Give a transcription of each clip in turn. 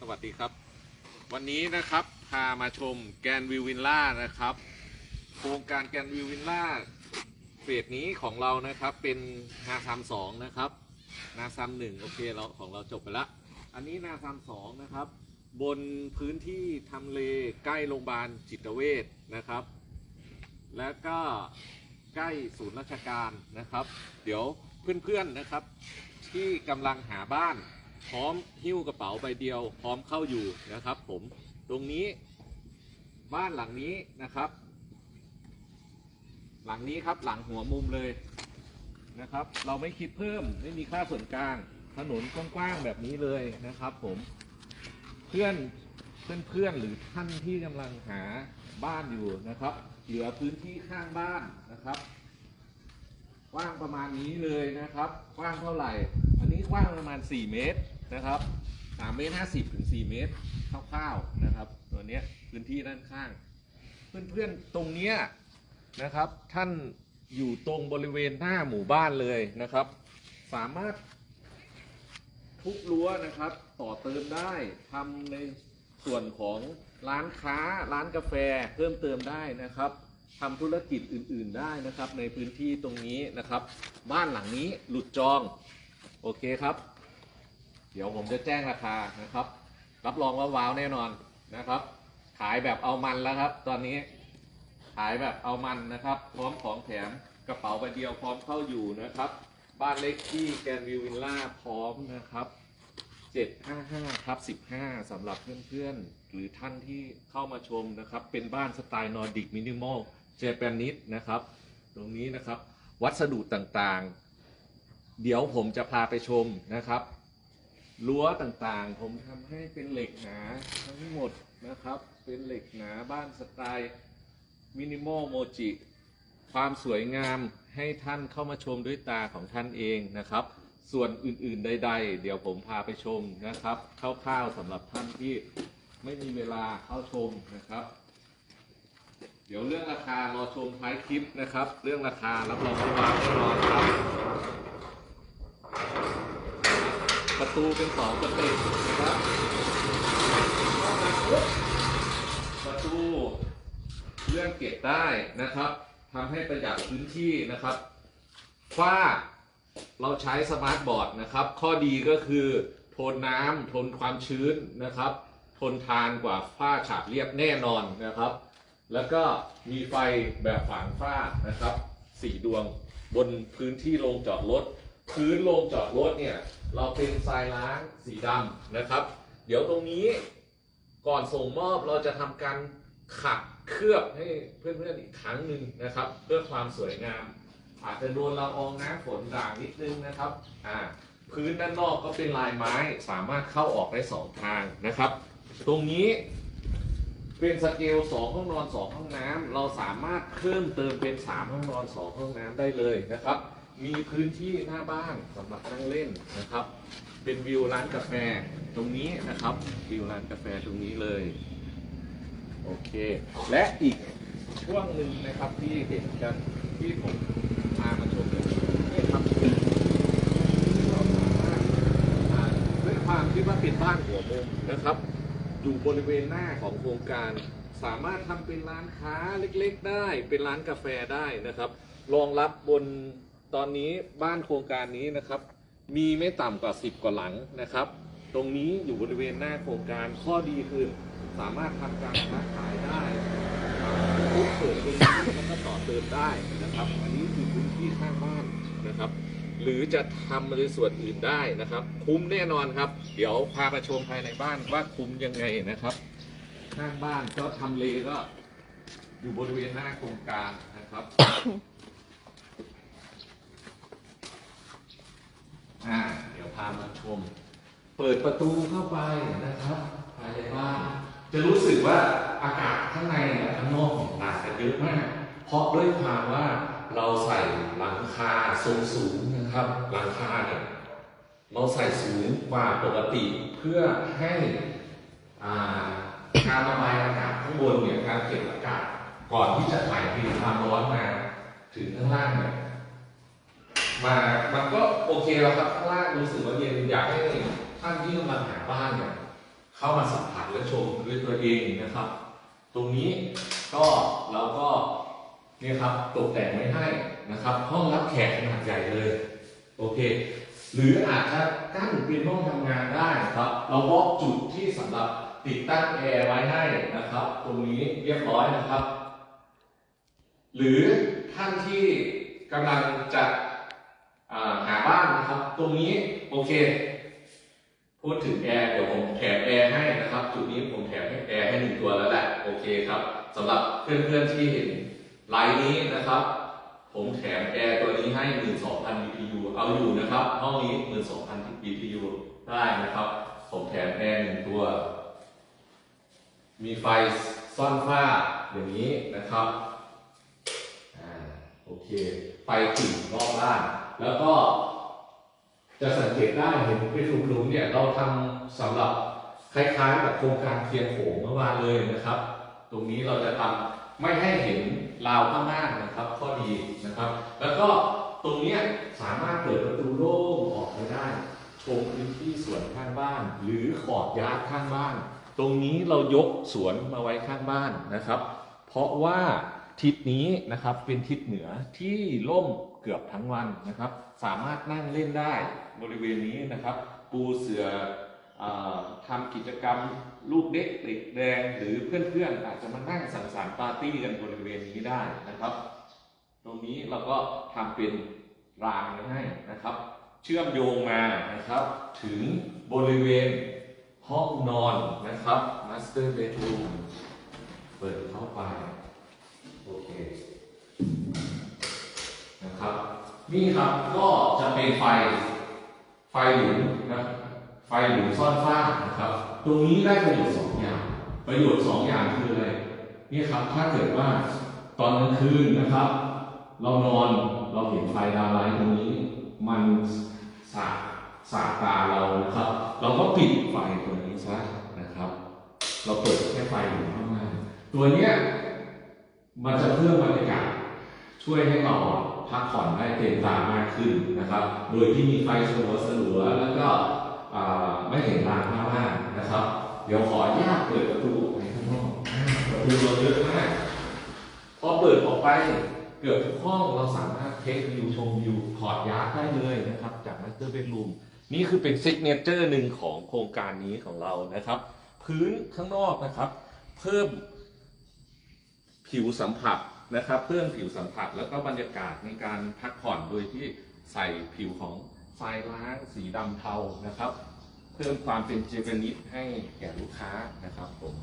สวัสดีครับ วันนี้นะครับพามาชมแกนวิววินล่านะครับ โครงการแกนวิววินล่าเฟสนี้ของเรานะครับเป็นนาซามสองนะครับนาซามหนึ่งโอเคเราของเราจบไปละอันนี้นาซามสองนะครับ บนพื้นที่ทำเลใกล้โรงพยาบาลจิตเวชนะครับ แล้วก็ใกล้ศูนย์ราชการนะครับ เดี๋ยวเพื่อนๆนะครับ ที่กำลังหาบ้าน พร้อมหิ้วกระเป๋าใบเดียว พร้อมเข้าอยู่นะครับผมตรงนี้บ้านหลังนี้นะครับ หลังนี้ครับหลังหัวมุมเลยนะครับ เราไม่คิดเพิ่มไม่มีค่าส่วนกลาง ถนนกว้างๆแบบนี้เลยนะครับ ผมเพื่อนเพื่อนเพื่อนๆหรือท่านที่กำลังหาบ้านอยู่นะครับ เหลือพื้นที่ข้างบ้านนะครับกว้างประมาณนี้เลยนะครับ กว้างเท่าไหร่ อันนี้กว้างประมาณ 4 เมตร นะครับ3เมตร50ถึง4เมตรคร่าวๆนะครับ ตัวเนี้ยพื้นที่ด้านข้าง เพื่อนๆตรงเนี้ยนะครับ ท่านอยู่ตรงบริเวณหน้าหมู่บ้านเลยนะครับ สามารถทุบรั้วนะครับ ต่อเติมได้ทำในส่วนของร้านค้าร้านกาแฟเพิ่มเติมได้นะครับทำธุรกิจอื่น ๆได้นะครับ ในพื้นที่ตรงนี้นะครับ บ้านหลังนี้หลุดจอง โอเคครับ เดี๋ยวผมจะแจ้งราคานะครับ รับรองว่าว้าวแน่นอนนะครับ ขายแบบเอามันแล้วครับ ตอนนี้ขายแบบเอามันนะครับ พร้อมของแถมกระเป๋าใบเดียวพร้อมเข้าอยู่นะครับ บ้านเล็กที่แกนวิววิลล่าพร้อมนะครับ755ครับ15สำหรับเพื่อนๆ หรือท่านที่เข้ามาชมนะครับ เป็นบ้านสไตล์นอร์ดิกมินิมอลเจแปนิสนะครับ ตรงนี้นะครับ วัสดุต่างๆ เดี๋ยวผมจะพาไปชมนะครับ รั้วต่างๆ ผมทำให้เป็นเหล็กหนาทั้งหมดนะครับ เป็นเหล็กหนาบ้านสไตล์มินิมอลโมจิ ความสวยงามให้ท่านเข้ามาชมด้วยตาของท่านเองนะครับ ส่วนอื่นๆใด ๆ เดี๋ยวผมพาไปชมนะครับคร่าวๆสำหรับท่านที่ไม่มีเวลาเข้าชมนะครับ เดี๋ยวเรื่องราคารอชมท้ายคลิปนะครับ เรื่องราคารับรองว่าวาวแน่นอนครับ ประตูเป็นสองสเต็ปนะครับ ประตูเลื่อนเก็บได้นะครับทำให้ประหยัดพื้นที่นะครับฝ้าเราใช้สมาร์ทบอร์ดนะครับ ข้อดีก็คือทนน้ำทนความชื้นนะครับ ทนทานกว่าฝ้าฉาบเรียบแน่นอนนะครับ แล้วก็มีไฟแบบฝางฝ้านะครับสี่ดวงบนพื้นที่โรงจอดรถ พื้นโรงจอดรถเนี่ย เราเป็นทรายล้างสีดำนะครับ เดี๋ยวตรงนี้ก่อนส่งมอบเราจะทำการขัดเคลือบให้เพื่อนๆอีกครั้งหนึ่งนะครับ เพื่อความสวยงาม อาจจะโดนละอองน้ำฝนด่างนิดนึงนะครับอ่าพื้นด้านนอกก็เป็นลายไม้สามารถเข้าออกได้สองทางนะครับ ตรงนี้เป็นสเกล2ห้องนอน2ห้องน้ำเราสามารถเพิ่มเติมเป็น3ห้องนอน2ห้องน้ำได้เลยนะครับ มีพื้นที่หน้าบ้านสำหรับนั่งเล่นนะครับ เป็นวิวร้านกาแฟตรงนี้นะครับ วิวร้านกาแฟตรงนี้เลย โอเค และอีกช่วงหนึ่งนะครับที่เห็นกันที่ผมพามาชมนี่ครับเราสามารถอ่าด้วยความที่ว่าเป็นบ้านหัวมุมนะครับ อยู่บริเวณหน้าของโครงการ สามารถทำเป็นร้านค้าเล็กๆได้ เป็นร้านกาแฟได้นะครับ รองรับบน ตอนนี้บ้านโครงการนี้นะครับ มีไม่ต่ำกว่า 10 กว่าหลังนะครับ ตรงนี้อยู่บริเวณหน้าโครงการข้อดีคือสามารถทำการค้าขายได้ทุกเปิดตรงนี้แล้วก็ต่อเติมได้นะครับ อันนี้คือพื้นที่ข้างบ้านนะครับ หรือจะทำในส่วนอื่นได้นะครับ คุ้มแน่นอนครับ เดี๋ยวพาไปชมภายในบ้านว่าคุ้มยังไงนะครับ ข้างบ้านก็ทำเลก็อยู่บริเวณหน้าโครงการนะครับ อ่าเดี๋ยวพามาชม เปิดประตูเข้าไปนะครับภายในบ้านจะรู้สึกว่าอากาศข้างในกับข้างนอกต่างกันเยอะมาก เพราะด้วยความว่าเราใส่หลังคาทรงสูงนะครับหลังคาเนี่ยเราใส่สูงกว่าปกติเพื่อให้อ่าการระบายอากาศข้างบนเนี่ยการเก็บอากาศก่อนที่จะถ่ายเทความร้อนมาถึงข้างล่างเนี่ย มามันก็โอเคแล้วครับข้างล่างรู้สึกว่าเย็นอยากให้ท่านที่กำลังหาบ้านเนี่ยเข้ามาสัมผัสและชมด้วยตัวเองนะครับ ตรงนี้ก็เราก็เนี่ยครับตกแต่งไว้ให้นะครับ ห้องรับแขกขนาดใหญ่เลยโอเค หรืออาจจะกั้นเป็นห้องทำงานได้นะครับ เราบล็อกจุดที่สำหรับติดตั้งแอร์ไว้ให้นะครับ ตรงนี้เรียบร้อยนะครับ หรือท่านที่กำลังจะ หาบ้านนะครับ ตรงนี้โอเค พูดถึงแอร์เดี๋ยวผมแถมแอร์ให้นะครับ จุดนี้ผมแถมให้แอร์ให้หนึ่งตัวแล้วแหละโอเคครับสำหรับเพื่อนๆที่เห็นไลน์นี้นะครับ ผมแถมแอร์ตัวนี้ให้ 12,000 BTU เอาอยู่นะครับห้องนี้ 12,000 BTU ได้นะครับ ผมแถมแอร์หนึ่งตัว มีไฟซ่อนฝ้าอย่างนี้นะครับ อ่า โอเค ไฟติ่งรอบบ้าน แล้วก็จะสังเกตได้เห็นเป็นหลุมๆเนี่ยเราทำสำหรับคล้ายๆกับโครงการเคียงโขงเมื่อวานเลยนะครับ ตรงนี้เราจะทำไม่ให้เห็นราวข้างล่านะครับข้อดีนะครับ แล้วก็ตรงนี้สามารถเปิดประตูโล่งออกไปได้ชมพื้นที่สวนข้างบ้าน หรือขอดยาร์ดข้างบ้าน ตรงนี้เรายกสวนมาไว้ข้างบ้านนะครับ เพราะว่าทิศนี้นะครับเป็นทิศเหนือที่ร่ม เกือบทั้งวันนะครับ สามารถนั่งเล่นได้บริเวณนี้นะครับ ปูเสืออทำกิจกรรมลูกเด็กเด็กแดงหรือเพื่อนๆ อาจจะมานั่งสังสรรค์ปาร์ตี้กันบริเวณนี้ได้นะครับ ตรงนี้เราก็ทำเป็นรางไว้ให้นะครับ เชื่อมโยงมานะครับ ถึงบริเวณห้องนอนนะครับ master bedroom เปิดเข้าไปโอเค นะครับ นี่ครับก็จะเป็นไฟ ไฟหลุมนะไฟหลุมซ่อนฟ้านะครับ ตรงนี้ได้ประโยชน์สองอย่าง ประโยชน์สองอย่างคืออะไรนี่ครับถ้าเกิดว่าตอนกลางคืนนะครับ เรานอนเราเห็นไฟดาวไลท์ตรงนี้ มันสาดสาดตาเรานะครับ เราก็ปิดไฟตัวนี้ซะนะครับ เราเปิดแค่ไฟอยู่ข้างหน้าตัวเนี้ยมันจะเพิ่มบรรยากาศช่วยให้เรา พักผ่อนได้เต็มตามากขึ้นนะครับ โดยที่มีไฟสลัวสลัวๆแล้วก็ไม่เห็นรางข้างล่างนะครับ เดี๋ยวขออนุญาตเปิดประตูออกไปข้างนอกประตูเราเยอะมากพอเปิดออกไปเกือบทุกห้องเราสามารถเทควิวชมวิวถอดยาร์ดได้เลยนะครับ จากมาสเตอร์เบดรูมนี่คือเป็นซิกเนเจอร์หนึ่งของโครงการนี้ของเรานะครับ พื้นข้างนอกนะครับ เพิ่มผิวสัมผัส นะครับเพิ่มผิวสัมผัสแล้วก็บรรยากาศในการพักผ่อนโดยที่ใส่ผิวของทรายล้างสีดำเทานะครับ เพิ่มความเป็นเจแปนิสให้แก่ลูกค้านะครับผม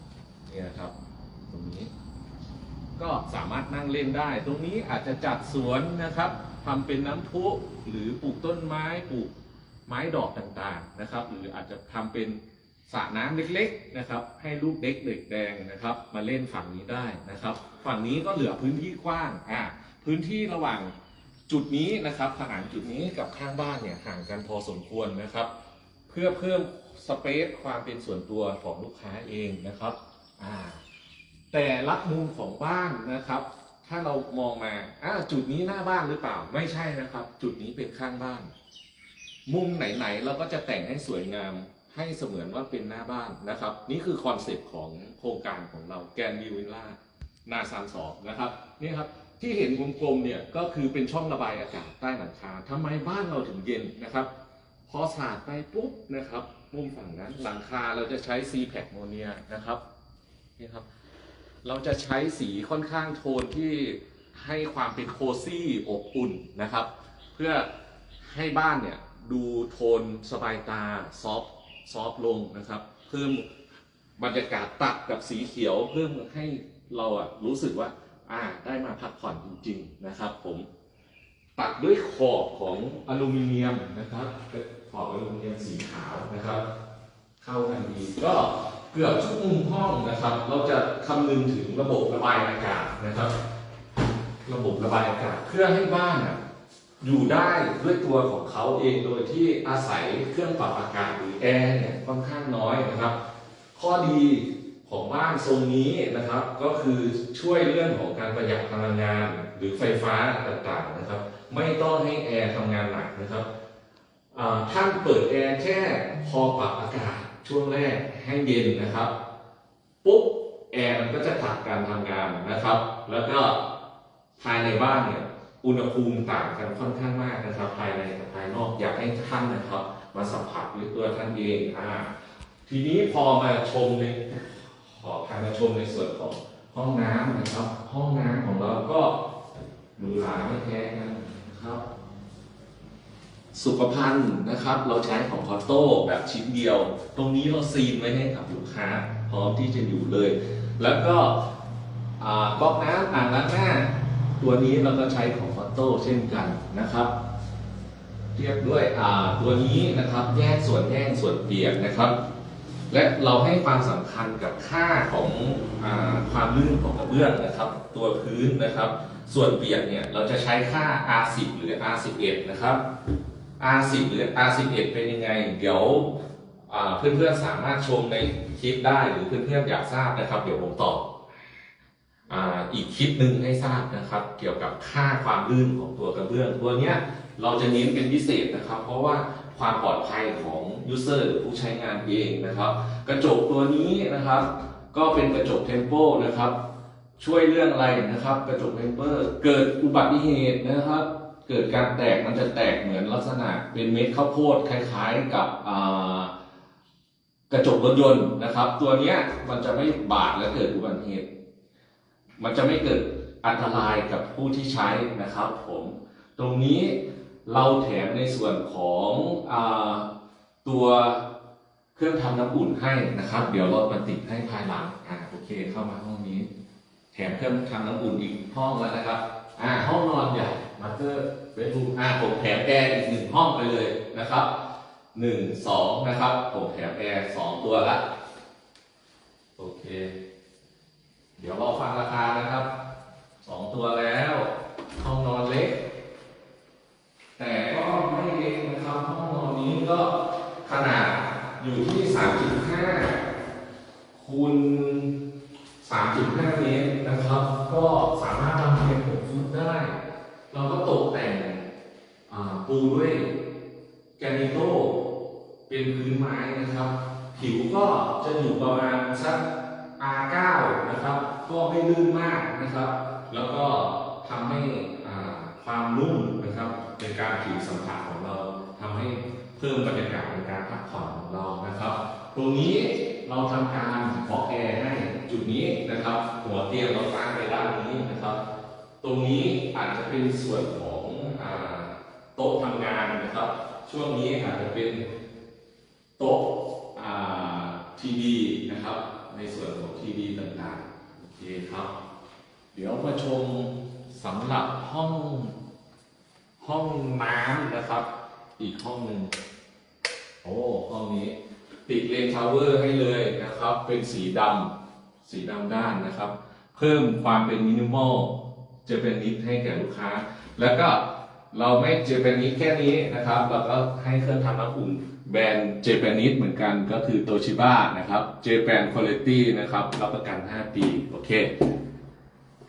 นี่นะครับ ตรงนี้ก็สามารถนั่งเล่นได้ ตรงนี้อาจจะจัดสวนนะครับทำเป็นน้ำพุหรือปลูกต้นไม้ปลูกไม้ดอกต่างๆนะครับ หรืออาจจะทำเป็น สระน้ำเล็กๆนะครับ ให้ลูกเด็กเด็กแดงนะครับ มาเล่นฝั่งนี้ได้นะครับ ฝั่งนี้ก็เหลือพื้นที่กว้างอ่าพื้นที่ระหว่างจุดนี้นะครับผนังจุดนี้กับข้างบ้านเนี่ยห่างกันพอสมควรนะครับ เพื่อเพิ่มสเปซความเป็นส่วนตัวของลูกค้าเองนะครับอ่าแต่ละมุมของบ้านนะครับ ถ้าเรามองมาอ่าจุดนี้หน้าบ้านหรือเปล่าไม่ใช่นะครับ จุดนี้เป็นข้างบ้าน มุมไหนๆเราก็จะแต่งให้สวยงาม ให้เสมือนว่าเป็นหน้าบ้านนะครับ นี่คือคอนเซปต์ของโครงการของเราแกนวิววิลล่านาซานสองนะครับนี่ครับที่เห็นกลมๆเนี่ยก็คือเป็นช่องระบายอากาศใต้หลังคาทำไมบ้านเราถึงเย็นนะครับ พอสาดไปปุ๊บนะครับมุมฝั่งนั้นหลังคาเราจะใช้ซีแพคโมเนียนะครับนี่ครับ เราจะใช้สีค่อนข้างโทนที่ให้ความเป็นโคซี่อบอุ่นนะครับ เพื่อให้บ้านเนี่ยดูโทนสบายตาซอฟ ซอฟลงนะครับ เพิ่มบรรยากาศตัดกับสีเขียว เพิ่มให้เราอะรู้สึกว่า อ่าได้มาพักผ่อนจริง ๆนะครับ ผมตัดด้วยขอบของอลูมิเนียมนะครับขอบอลูมิเนียมสีขาวนะครับ เข้ากันดีก็เกือบทุกมุมห้องนะครับ เราจะคำนึงถึงระบบระบายอากาศนะครับ ระบบระบายอากาศเพื่อให้บ้านอะ อยู่ได้ด้วยตัวของเขาเองโดยที่อาศัยเครื่องปรับอากาศหรือแอร์เนี่ยค่อนข้างน้อยนะครับ ข้อดีของบ้านทรงนี้นะครับ ก็คือช่วยเรื่องของการประหยัดพลังงานหรือไฟฟ้าต่างๆนะครับ ไม่ต้องให้แอร์ทำงานหนักนะครับท่านเปิดแอร์แค่พอปรับอากาศช่วงแรกให้เย็นนะครับ ปุ๊บแอร์มันก็จะผลักการทำงานนะครับ แล้วก็ภายในบ้านเนี่ย อุณหภูมิต่างกันค่อนข้างมากนะครับ ภายในกับภายนอกอยากให้ท่านนะครับ มาสัมผัสด้วยตัวท่านเองอ่าทีนี้พอมาชมในขอพามาชมในส่วนของห้องน้ำนะครับ ห้องน้ำของเราก็หรูหราไม่แพ้กันนะครับ สุขภัณฑ์นะครับ เราใช้ของคอโต้แบบชิ้นเดียว ตรงนี้เราซีนไว้ให้กับลูกค้า พร้อมที่จะอยู่เลย แล้วก็อ่าก๊อกน้ำอ่างล้างหน้า ตัวนี้เราก็ใช้ของ โต้เช่นกันนะครับเทียบด้วยอ่าตัวนี้นะครับแยกส่วนแห้งส่วนเปียกนะครับ และเราให้ความสำคัญกับค่าของอความลื่นของกระเบื้องนะครับ ตัวพื้นนะครับ ส่วนเปียกเนี่ยเราจะใช้ค่า R10 หรือ R11 นะครับ R10 หรือ R11 เป็นยังไง เดี๋ยวเพื่อนๆสามารถชมในคลิปได้หรือเพื่อนๆอยากทราบนะครับ เดี๋ยวผมตอบ อีกคลิปหนึ่งให้ทราบนะครับ เกี่ยวกับค่าความลื่นของตัวกระเบื้อง ตัวเนี้ยเราจะเน้นเป็นพิเศษนะครับ เพราะว่าความปลอดภัยของยูเซอร์หรือผู้ใช้งานเองนะครับ กระจกตัวนี้นะครับ ก็เป็นกระจกเทมโปนะครับ ช่วยเรื่องอะไรนะครับ กระจกเทมเปอร์เกิดอุบัติเหตุนะครับ เกิดการแตกมันจะแตกเหมือนลักษณะเป็นเม็ดข้าวโพดคล้ายๆกับกระจกรถยนต์นะครับ ตัวนี้มันจะไม่บาดและเกิดอุบัติเหตุ มันจะไม่เกิดอันตรายกับผู้ที่ใช้นะครับผมตรงนี้เราแถมในส่วนของอตัวเครื่องทำน้ำอุ่นให้นะครับ เดี๋ยวเรามาติดให้ภายหลังอ่าโอเคเข้ามาห้องนี้ แถมเครื่องทำน้ำอุ่นอีกห้องแล้วนะครับอ่าห้องนอนใหญ่มาสเตอร์เบดรูมอ่าผมแถมแอร์อีกหนึ่งห้องไปเลยนะครับหนึ่งสองนะครับผมแถมแอร์สองตัวละโอเค เดี๋ยวเราฟังราคานะครับสองตัวแล้วห้องนอนเล็ก แต่ก็ไม่เล็กนะครับห้องนอนนี้ก็ขนาดอยู่ที่ 3.5 คูณ 3.5 เมตรนะครับ ก็สามารถทำเป็น6ฟุตได้ เราก็ตกแต่งปูด้วยแกนิโตเป็นพื้นไม้นะครับ ผิวก็จะอยู่ประมาณสัก R9 ก็ไม่ลื่นมากนะครับ แล้วก็ทำให้ความนุ่มนะครับในการผิวสัมผัสของเราทำให้เพิ่มบรรยากาศในการพักผ่อนของเรานะครับ ตรงนี้เราทำการบล็อกแอร์ให้จุดนี้นะครับ หัวเตียงเราตั้งไปด้านนี้นะครับ ตรงนี้อาจจะเป็นส่วนของอโต๊ะทำงานนะครับ ช่วงนี้อาจจะเป็นโต๊ะทีวีนะครับ ในส่วนของทีวีต่างๆ เคครับ เดี๋ยวมาชมสำหรับห้องห้องน้ำนะครับ อีกห้องหนึ่งโอ้ห้องนี้ ติดเลนทาวเวอร์ให้เลยนะครับ เป็นสีดำสีดำด้านนะครับ เพิ่มความเป็นมินิมอลเจแปนิสให้แก่ลูกค้า แล้วก็เราไม่เจแปนิสแค่นี้นะครับเราก็ให้เครื่องทำน้ำอุ่น แบรนด์เจแปนิสเหมือนกันก็คือโตชิบ้านะครับเจแปนคุณภาพนะครับรับประกัน 5 ปี โอเค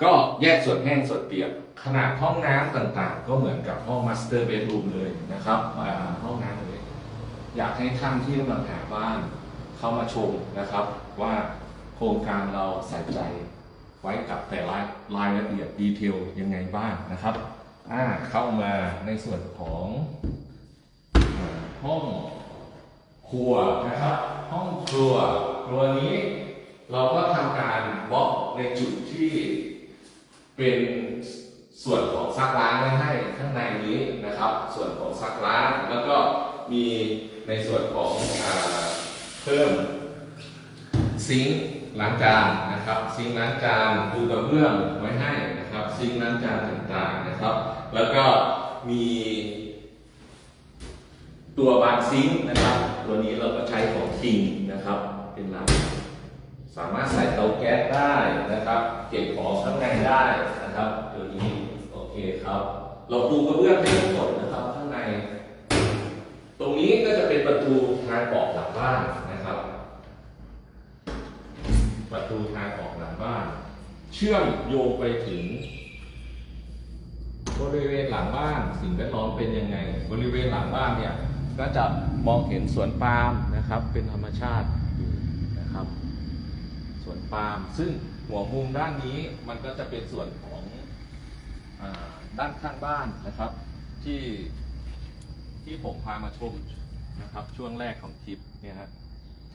ก็แยกส่วนแห้งส่วนเปียก ขนาดห้องน้ำต่างๆ ก็เหมือนกับห้องมาสเตอร์เบดรูมเลยนะครับห้องน้ำเลย อยากให้ท่านที่กำลังหาบ้านเข้ามาชมนะครับ ว่าโครงการเราใส่ใจไว้กับแต่ละรายละเอียดดีเทลยังไงบ้างนะครับอ่าเข้ามาในส่วนของห้อง ครัวนะครับ ห้องครัวครัวนี้เราก็ทำการบล็อกในจุดที่เป็นส่วนของซักล้างไว้ให้ข้างในนี้นะครับ ส่วนของซักล้างแล้วก็มีในส่วนของอเพิ่มซิงค์ล้างจานนะครับ ซิงค์ล้างจานปูกระเบื้องไว้ให้นะครับ ซิงค์ล้างจานต่างๆนะครับ แล้วก็มีตัวบานซิงค์นะครับ ตัวนี้เราก็ใช้ของคิงนะครับ เป็นร้านสามารถใส่เตาแก๊สได้นะครับ เก็บของข้างในได้นะครับ ตัวนี้โอเคครับ เราปูกระเบื้องให้ทั้งหมดนะครับข้างใน ตรงนี้ก็จะเป็นประตูทางออกหลังบ้านนะครับ ประตูทางออกหลังบ้าน เชื่อมโยงไปถึงบริเวณหลังบ้านสิ่งแวดล้อมเป็นยังไง บริเวณหลังบ้านเนี่ย ก็จะมองเห็นสวนปาล์มนะครับ เป็นธรรมชาติอยู่นะครับสวนปาล์มซึ่งหัวมุมด้านนี้มันก็จะเป็นส่วนของอด้านข้างบ้านนะครับ ที่ที่ผมพามาชมนะครับ ช่วงแรกของคลิปเนี่ยฮะ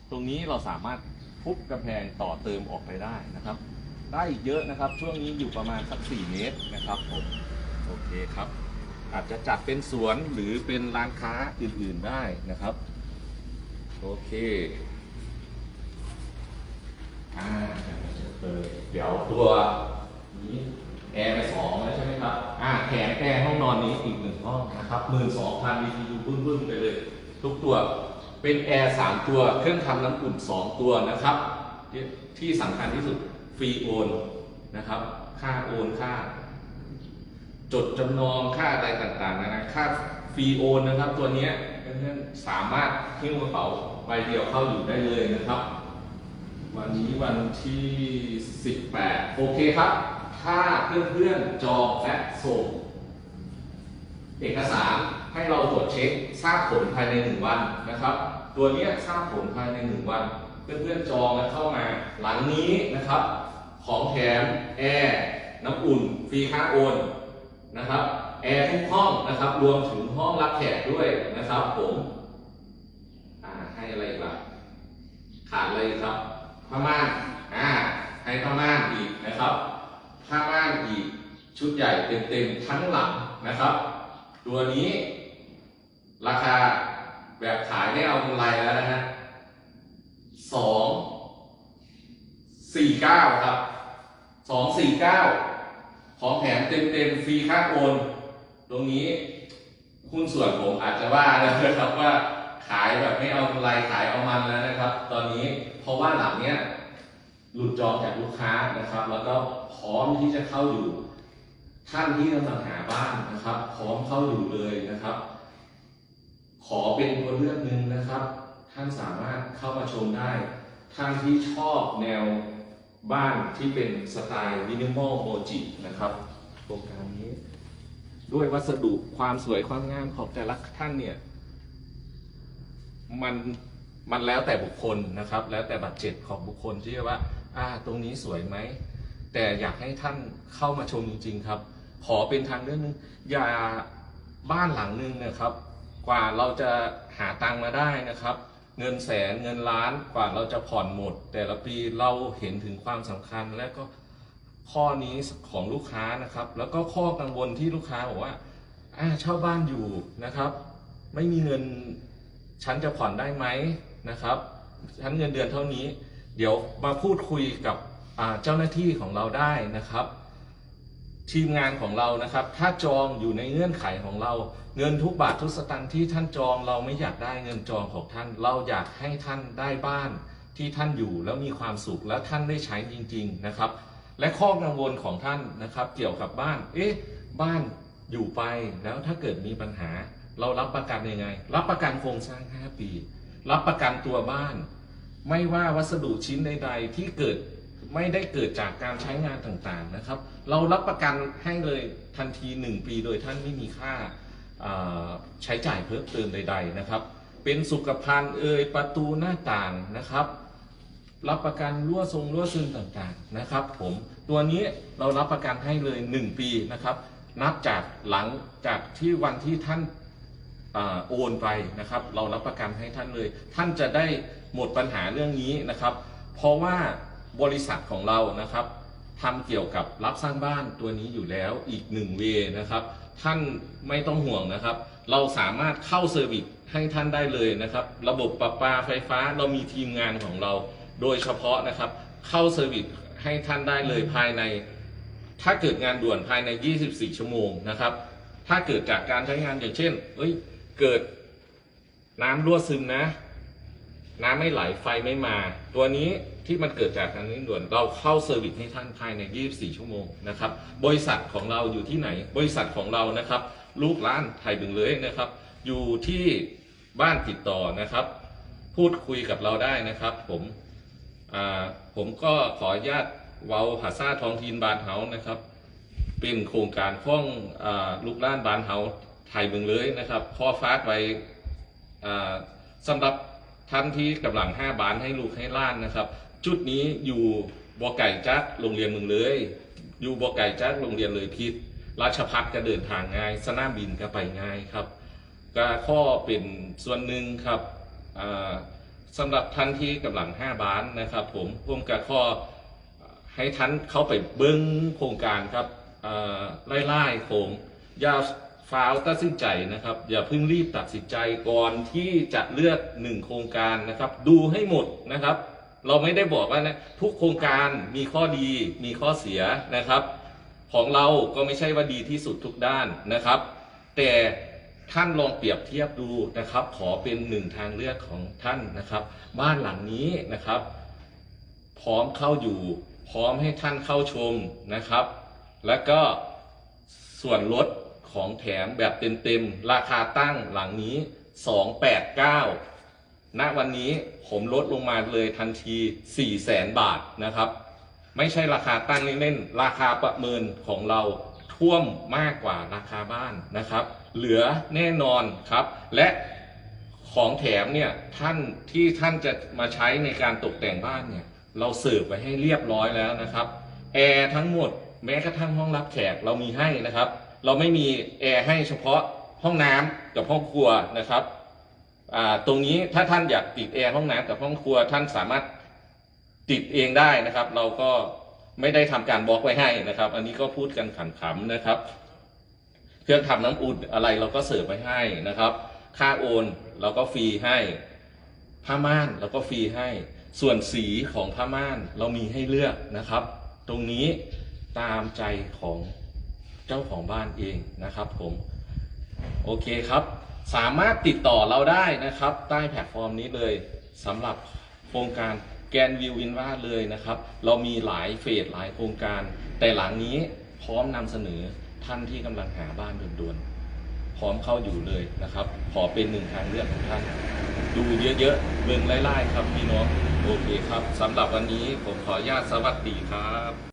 ตรงนี้เราสามารถทุบกระแพงต่อเติมออกไปได้นะครับ ได้อีกเยอะนะครับ ช่วงนี้อยู่ประมาณสัก 4 เมตรนะครับผมโอเคครับ อาจจะจัดเป็นสวนหรือเป็นร้านค้าอื่นๆได้นะครับ โอเคอ่าเดี๋ยวตัวนี้แอร์ไปสองแล้วใช่ไหมครับ อ่าแถมแอร์ห้องนอนนี้อีกหนึ่งห้องนะครับหมื่นสองพัน BTU บึ้มๆไปเลย ทุกตัวเป็นแอร์สามตัวเครื่องทำน้ำอุ่นสองตัวนะครับ ที่สำคัญที่สุดฟรีโอนนะครับ ค่าโอนค่า จดจำนองค่าอะไรต่างๆนะนะค่าฟรีโอนนะครับ ตัวนี้เพื่อนๆสามารถหิ้วกระเป๋าใบเดียวเข้าอยู่ได้เลยนะครับ วันนี้วันที่ 18 โอเคครับ ถ้าเพื่อนๆจองและส่ง เอกสารให้เราตรวจเช็คทราบผลภายใน 1 วันนะครับ ตัวนี้ทราบผลภายใน 1 วัน เพื่อนๆจองแล้วเข้ามาหลังนี้นะครับ ของแถมแอร์น้ำอุ่น ฟรีค่าโอน นะครับแอร์ทุกห้องนะครับรวมถึงห้องรับแขกด้วยนะครับผมอ่าให้อะไรอีกล่ะขาดอะไรอีกครับผ้าม่านอ่าให้ผ้าม่านอีกนะครับผ้าม่านอีกชุดใหญ่เต็มๆทั้งหลังนะครับ ตัวนี้ราคาแบบขายไม่เอากำไรแล้วนะฮะสองสี่เก้าครับสองสี่เก้า ของแถมเต็มๆฟรีค่าโอน ตรงนี้หุ้นส่วนผมอาจจะว่าแล้วนะครับว่าขายแบบไม่เอากำไรขายเอามันแล้วนะครับ ตอนนี้เพราะว่าหลังเนี้ยหลุดจองจากลูกค้านะครับ แล้วก็พร้อมที่จะเข้าอยู่ ท่านที่กำลังหาบ้านนะครับ พร้อมเข้าอยู่เลยนะครับ ขอเป็นตัวเลือกหนึ่งนะครับ ท่านสามารถเข้ามาชมได้ท่านที่ชอบแนว บ้านที่เป็นสไตล์มินิมอลโมจินะครับโครงการนี้ ด้วยวัสดุความสวยความงามของแต่ละท่านเนี่ย มันมันแล้วแต่บุคคลนะครับ แล้วแต่บัตเจ็ตของบุคคลที่ว่า อ่า ตรงนี้สวยไหม แต่อยากให้ท่านเข้ามาชมจริง ๆ ครับ ขอเป็นทางเรื่องนึงอย่าบ้านหลังนึงนะครับ กว่าเราจะหาตังมาได้นะครับ เงินแสนเงินล้านกว่าเราจะผ่อนหมด แต่ละปีเราเห็นถึงความสำคัญและก็ข้อนี้ของลูกค้านะครับ แล้วก็ข้อกังวลที่ลูกค้าบอกว่าอ่าเช่าบ้านอยู่นะครับ ไม่มีเงินฉันจะผ่อนได้ไหมนะครับฉันเงินเดือนเท่านี้ เดี๋ยวมาพูดคุยกับเจ้าหน้าที่ของเราได้นะครับ ทีมงานของเรานะครับ ถ้าจองอยู่ในเงื่อนไขของเรา เงินทุกบาททุกสตางค์ที่ท่านจองเราไม่อยากได้เงินจองของท่าน เราอยากให้ท่านได้บ้านที่ท่านอยู่แล้วมีความสุขแล้วท่านได้ใช้จริง ๆนะครับ และข้อกังวลของท่านนะครับ เกี่ยวกับบ้าน เอ๊ะบ้านอยู่ไปแล้วถ้าเกิดมีปัญหา เรารับประกันยังไง รับประกันโครงสร้าง 5 ปี รับประกันตัวบ้าน ไม่ว่าวัสดุชิ้นใด ๆ ที่เกิด ไม่ได้เกิดจากการใช้งานต่างๆนะครับ เรารับประกันให้เลยทันที 1 ปีโดยท่านไม่มีค่าาใช้จ่ายเพิ่มเติมใด ๆนะครับ เป็นสุขภัณฑ์เอ่ยประตูหน้าต่างนะครับ รับประกันรั่วทรงรั่วซึมต่างๆนะครับ ผมตัวนี้เรารับประกันให้เลย 1 ปีนะครับ นับจากหลังจากที่วันที่ท่านอโอนไปนะครับ เรารับประกันให้ท่านเลย ท่านจะได้หมดปัญหาเรื่องนี้นะครับ เพราะว่า บริษัทของเรานะครับทำเกี่ยวกับรับสร้างบ้านตัวนี้อยู่แล้วอีกหนึ่งเวนะครับ ท่านไม่ต้องห่วงนะครับ เราสามารถเข้าเซอร์วิสให้ท่านได้เลยนะครับ ระบบประปาไฟฟ้าเรามีทีมงานของเรา โดยเฉพาะนะครับ เข้าเซอร์วิสให้ท่านได้เลยภายใน ถ้าเกิดงานด่วนภายใน 24 ชั่วโมงนะครับ ถ้าเกิดจากการใช้งานอย่างเช่น เอ้ย เกิดน้ำรั่วซึมนะ น้ำไม่ไหลไฟไม่มา ตัวนี้ที่มันเกิดจากการนี้ด่วนเราเข้าเซอร์วิสให้ท่านภายใน 24 ชั่วโมงนะครับบริษัทของเราอยู่ที่ไหน บริษัทของเรานะครับลูกร้านไทยบึงเลยนะครับ อยู่ที่บ้านติดต่อนะครับ พูดคุยกับเราได้นะครับ ผมผมก็ขออนุญาตเวาภาษาท้องถิ่นบานเฮานะครับ เป็นโครงการของอลูกล้านบานเฮาไทยเมืองเลยนะครับ ข้อฟาไวสำหรับ ท่านที่กำลังห้าบานให้ลูกให้ล้านนะครับ จุดนี้อยู่บ่อไก่จักโรงเรียนเมืองเลย อยู่บ่อไก่จักโรงเรียนเลยทิศราชพัฒก็เดินทางง่าย สนามบินก็ไปง่ายครับก็ข้อเป็นส่วนหนึ่งครับอ่าสำหรับท่านที่กำลังห้าบานนะครับ ผมผมก็ข้อให้ท่านเข้าไปเบิ้งโครงการครับอ่ไล่โครงย่า ฟาวตัดสินใจนะครับ อย่าเพิ่งรีบตัดสินใจก่อนที่จะเลือกหนึ่งโครงการนะครับ ดูให้หมดนะครับ เราไม่ได้บอกว่านะทุกโครงการมีข้อดีมีข้อเสียนะครับ ของเราก็ไม่ใช่ว่าดีที่สุดทุกด้านนะครับ แต่ท่านลองเปรียบเทียบดูนะครับ ขอเป็นหนึ่งทางเลือกของท่านนะครับ บ้านหลังนี้นะครับ พร้อมเข้าอยู่ พร้อมให้ท่านเข้าชมนะครับ แล้วก็ส่วนลด ของแถมแบบเต็มๆ ราคาตั้งหลังนี้ 289ณวันนี้ผมลดลงมาเลยทันที4แสนบาทนะครับ ไม่ใช่ราคาตั้งเล่นๆ ราคาประเมินของเราท่วมมากกว่าราคาบ้านนะครับ เหลือแน่นอนครับ และของแถมเนี่ยท่านที่ท่านจะมาใช้ในการตกแต่งบ้านเนี่ยเราเสิร์ฟไว้ให้เรียบร้อยแล้วนะครับแอร์ทั้งหมดแม้กระทั่งห้องรับแขกเรามีให้นะครับ เราไม่มีแอร์ให้เฉพาะห้องน้ำกับห้องครัวนะครับตรงนี้ถ้าท่านอยากติดแอร์ห้องน้ำกับห้องครัวท่านสามารถติดเองได้นะครับ เราก็ไม่ได้ทำการบล็อกไว้ให้นะครับ อันนี้ก็พูดกันขำๆนะครับ เครื่องทำน้ำอุ่นอะไรเราก็เสิร์ฟไว้ให้นะครับ ค่าโอนเราก็ฟรีให้ ผ้าม่านเราก็ฟรีให้ ส่วนสีของผ้าม่านเรามีให้เลือกนะครับ ตรงนี้ตามใจของ เจ้าของบ้านเองนะครับผมโอเคครับ สามารถติดต่อเราได้นะครับ ใต้แพลตฟอร์มนี้เลยสำหรับโครงการแกนวิววินว่าเลยนะครับ เรามีหลายเฟสหลายโครงการ แต่หลังนี้พร้อมนำเสนอท่านที่กำลังหาบ้านด่วนๆพร้อมเข้าอยู่เลยนะครับ ขอเป็นหนึ่งทางเลือกของท่าน ดูเยอะๆเบิ่งไล่ๆครับพี่น้องโอเคครับสำหรับวันนี้ผมขออนุญาตสวัสดีครับ